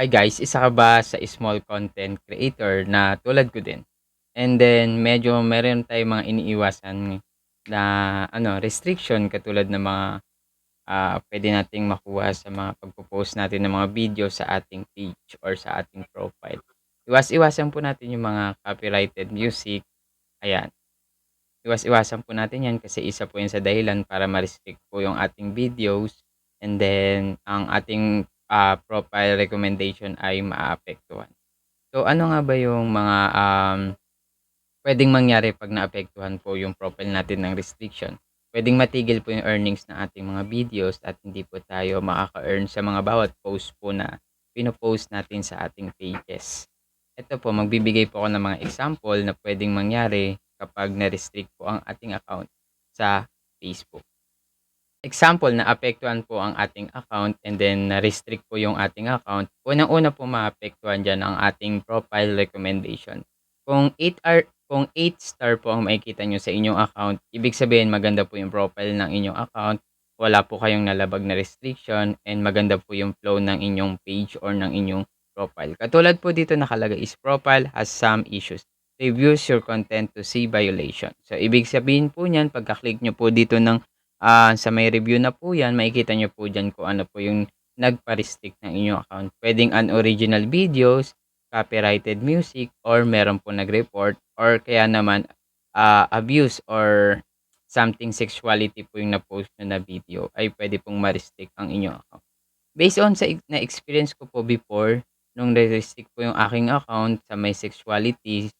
Hi guys, isa ka ba sa small content creator na tulad ko din? And then medyo meron tayong mga iniiwasan na ano, restriction katulad ng mga ah, pwede nating makuha sa mga pagpo-post natin ng mga video sa ating page or sa ating profile. Iwas-iwasan po natin yung mga copyrighted music. Ayan. Iwas-iwasan po natin yan kasi isa po yan sa dahilan para ma-restrict po yung ating videos and then ang ating ah, profile recommendation ay maapektuhan. So ano nga ba yung mga um, pwedeng mangyari pag naapektuhan po yung profile natin ng restriction? Pwedeng matigil po yung earnings ng ating mga videos at hindi po tayo makaka-earn sa mga bawat post po na pinopost natin sa ating pages. Ito po, magbibigay po ako ng mga example na pwedeng mangyari kapag na-restrict po ang ating account sa Facebook. Example, naapektuhan po ang ating account and then na-restrict po yung ating account. Unang-una po maapektuhan dyan ang ating profile recommendation. Kung 8 r kung 8 star po ang makikita nyo sa inyong account, ibig sabihin maganda po yung profile ng inyong account, wala po kayong nalabag na restriction, and maganda po yung flow ng inyong page or ng inyong profile. Katulad po dito nakalagay is profile has some issues. Reviews your content to see violation. So, ibig sabihin po niyan, pagka-click nyo po dito ng ah, sa may review na po yan, makikita nyo po dyan kung ano po yung nagpa-restrict ng inyong account. Pwedeng unoriginal videos, copyrighted music, or meron po nag-report, or kaya naman ah, abuse or something sexuality po yung na-post nyo na video, ay pwede pong ma-restrict ang inyong account. Based on sa na-experience ko po before, nung na-restrict po yung aking account sa may sexuality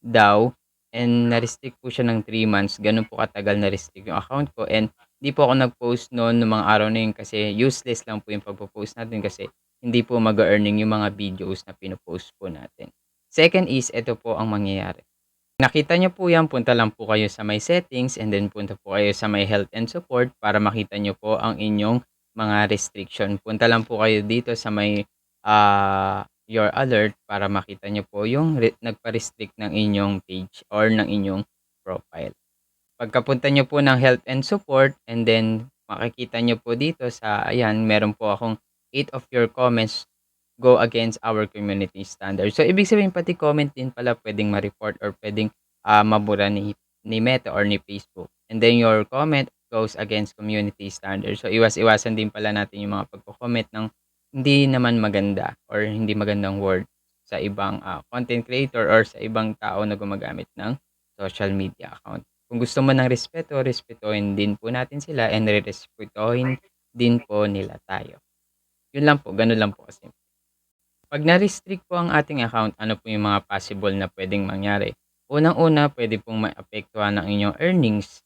daw, and na-restrict po siya ng 3 months, ganun po katagal na-restrict yung account ko, and di po ako nag-post noon ng mga araw na yun kasi useless lang po yung pagpo-post natin kasi hindi po mag-earning yung mga videos na pinopost po natin. Second is, ito po ang mangyayari. Nakita nyo po yan, punta lang po kayo sa may settings and then punta po kayo sa may health and support para makita nyo po ang inyong mga restriction. Punta lang po kayo dito sa may ah, your alert para makita nyo po yung re- nagpa-restrict ng inyong page or ng inyong profile. Pagkapunta nyo po ng health and support and then makikita nyo po dito sa, ayan, meron po akong 8 of your comments go against our community standard. So, ibig sabihin pati comment din pala pwedeng ma-report or pwedeng ah, mabura ni, ni Meta or ni Facebook. And then your comment goes against community standard. So, iwas-iwasan din pala natin yung mga pagko-comment ng hindi naman maganda or hindi magandang word sa ibang ah, content creator or sa ibang tao na gumagamit ng social media account. Kung gusto mo ng respeto, respetuhin din po natin sila and re-respetuhin din po nila tayo. Yun lang po, ganun lang po kasi. Pag na-restrict po ang ating account, ano po yung mga possible na pwedeng mangyari? Unang-una, pwede pong maapektuhan ng inyong earnings.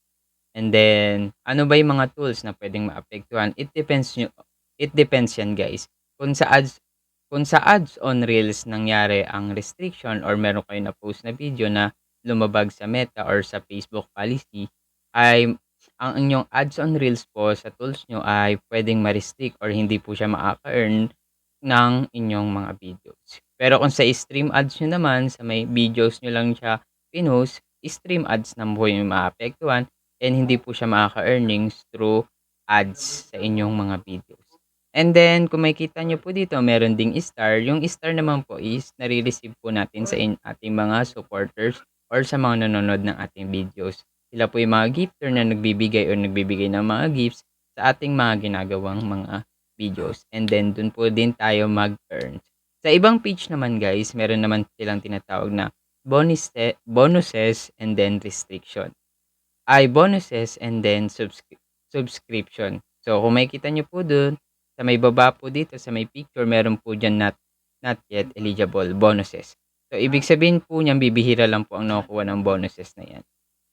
And then, ano ba yung mga tools na pwedeng maapektuhan? It depends nyo, it depends yan guys. Kung sa ads kung sa ads on reels nangyari ang restriction or meron kayo na post na video na lumabag sa Meta or sa Facebook policy ay ang inyong ads on reels po sa tools nyo ay pwedeng ma-restrict or hindi po siya makaka-earn ng inyong mga videos. Pero kung sa stream ads nyo naman, sa may videos nyo lang siya pinost, stream ads na po yung maapektuhan and hindi po siya makaka-earnings through ads sa inyong mga videos. And then, kung makikita nyo po dito, meron ding star. Yung star naman po is nare-receive po natin sa in- ating mga supporters or sa mga nanonood ng ating videos. Sila po yung mga gifter na nagbibigay or nagbibigay ng mga gifts sa ating mga ginagawang mga videos. And then, dun po din tayo mag-earn. Sa ibang page naman guys, meron naman silang tinatawag na bonus bonuses and then restriction. Ay bonuses and then subscri- subscription. So, kung makikita nyo po dun, sa may baba po dito, sa may picture, meron po dyan not, not yet eligible bonuses. So, ibig sabihin po niyan, bibihira lang po ang nakukuha ng bonuses na yan.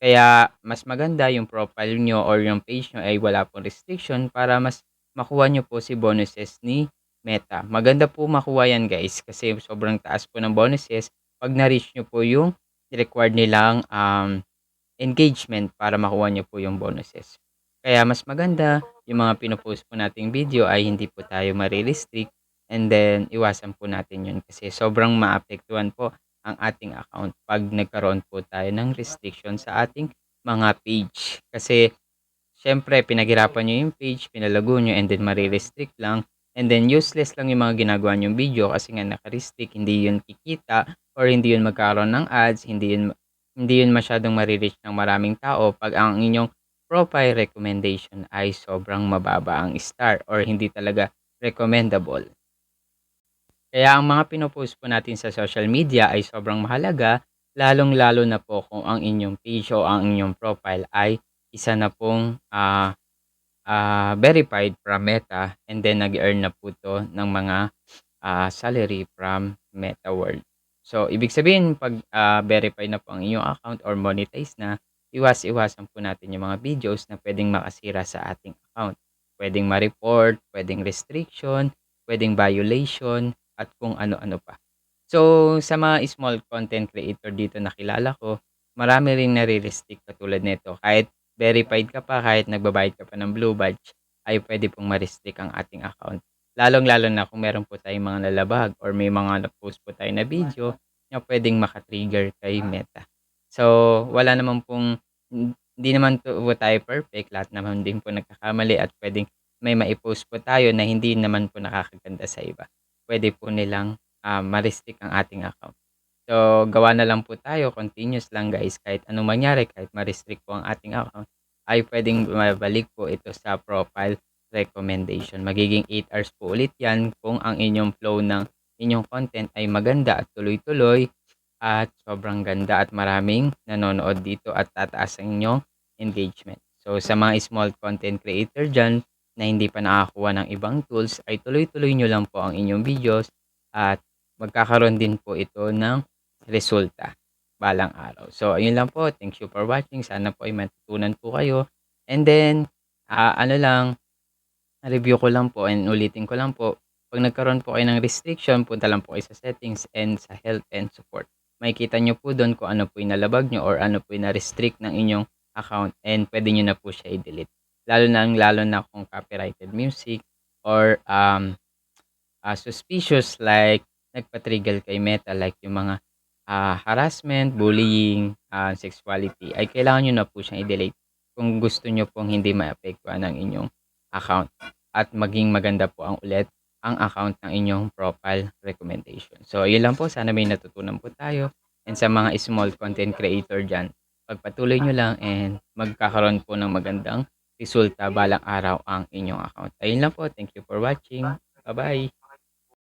Kaya, mas maganda yung profile nyo or yung page nyo ay wala pong restriction para mas makuha nyo po si bonuses ni Meta. Maganda po makuha yan guys kasi sobrang taas po ng bonuses pag na-reach nyo po yung required nilang um, engagement para makuha nyo po yung bonuses. Kaya mas maganda yung mga pinopost po nating video ay hindi po tayo marirestrict. And then iwasan po natin yun kasi sobrang maapektuhan po ang ating account pag nagkaroon po tayo ng restriction sa ating mga page. Kasi syempre pinaghirapan nyo yung page, pinalago nyo and then marirestrict lang. And then useless lang yung mga ginagawa niyong video kasi nga naka-restrict, hindi yun kikita or hindi yun magkakaroon ng ads, hindi yun hindi yun masyadong mare-reach ng maraming tao. Pag ang inyong profile recommendation ay sobrang mababa ang star or hindi talaga recommendable. Kaya ang mga pino-post po natin sa social media ay sobrang mahalaga, lalong-lalo na po kung ang inyong page o ang inyong profile ay isa na pong ah, ah, verified from Meta and then nag-earn na po 'to ng mga ah, salary from Meta World. So, ibig sabihin 'pag ah, verified na po ang inyong account or monetize na, iwas-iwasan po natin yung mga videos na pwedeng makasira sa ating account. Pwedeng ma-report, pwedeng restriction, pwedeng violation, at kung ano-ano pa. So, sa mga small content creator dito na kilala ko, marami ring nare-restrict katulad nito. Kahit verified ka pa, kahit nagbabayad ka pa ng blue badge, ay pwede pong ma-restrict ang ating account. Lalong-lalo na kung meron po tayong mga nalabag or may mga na-post po tayo na video na pwedeng maka-trigger kay Meta. So, wala naman pong hindi naman po tayo perfect, lahat naman din po nagkakamali at pwedeng may mai-post po tayo na hindi naman po nakakaganda sa iba. Pwede po nilang ah, ma-restrict ang ating account. So, gawa na lang po tayo, continuous lang guys, kahit anong mangyari, kahit ma-restrict po ang ating account, ay pwedeng mabalik po ito sa profile recommendation. Magiging 8 hours po ulit yan kung ang inyong flow ng inyong content ay maganda at tuloy-tuloy at sobrang ganda at maraming nanonood dito at tataas ang inyong engagement. So, sa mga small content creator dyan na hindi pa nakakuha ng ibang tools, ay tuloy-tuloy nyo lang po ang inyong videos at magkakaroon din po ito ng resulta balang araw. So, ayun lang po. Thank you for watching. Sana po ay matutunan po kayo. And then, ah, ano lang, review ko lang po and ulitin ko lang po. Pag nagkaroon po kayo ng restriction, punta lang po kayo sa settings and sa health and support. Makikita nyo po doon kung ano po yung nalabag nyo or ano po yung na-restrict ng inyong account and pwede nyo na po siya i-delete. Lalo na lalo na kung copyrighted music or um, ah, suspicious like nagpa-trigger kay Meta like yung mga ah, harassment, bullying, ah, sexuality ay kailangan nyo na po siyang i-delete kung gusto nyo pong hindi maapektuhan ng inyong account at maging maganda po ang ulit ang account ng inyong profile recommendation. So, yun lang po. Sana may natutunan po tayo. And sa mga small content creator dyan, pagpatuloy nyo lang and magkakaroon po ng magandang resulta balang araw ang inyong account. Ayun lang po. Thank you for watching. Bye-bye.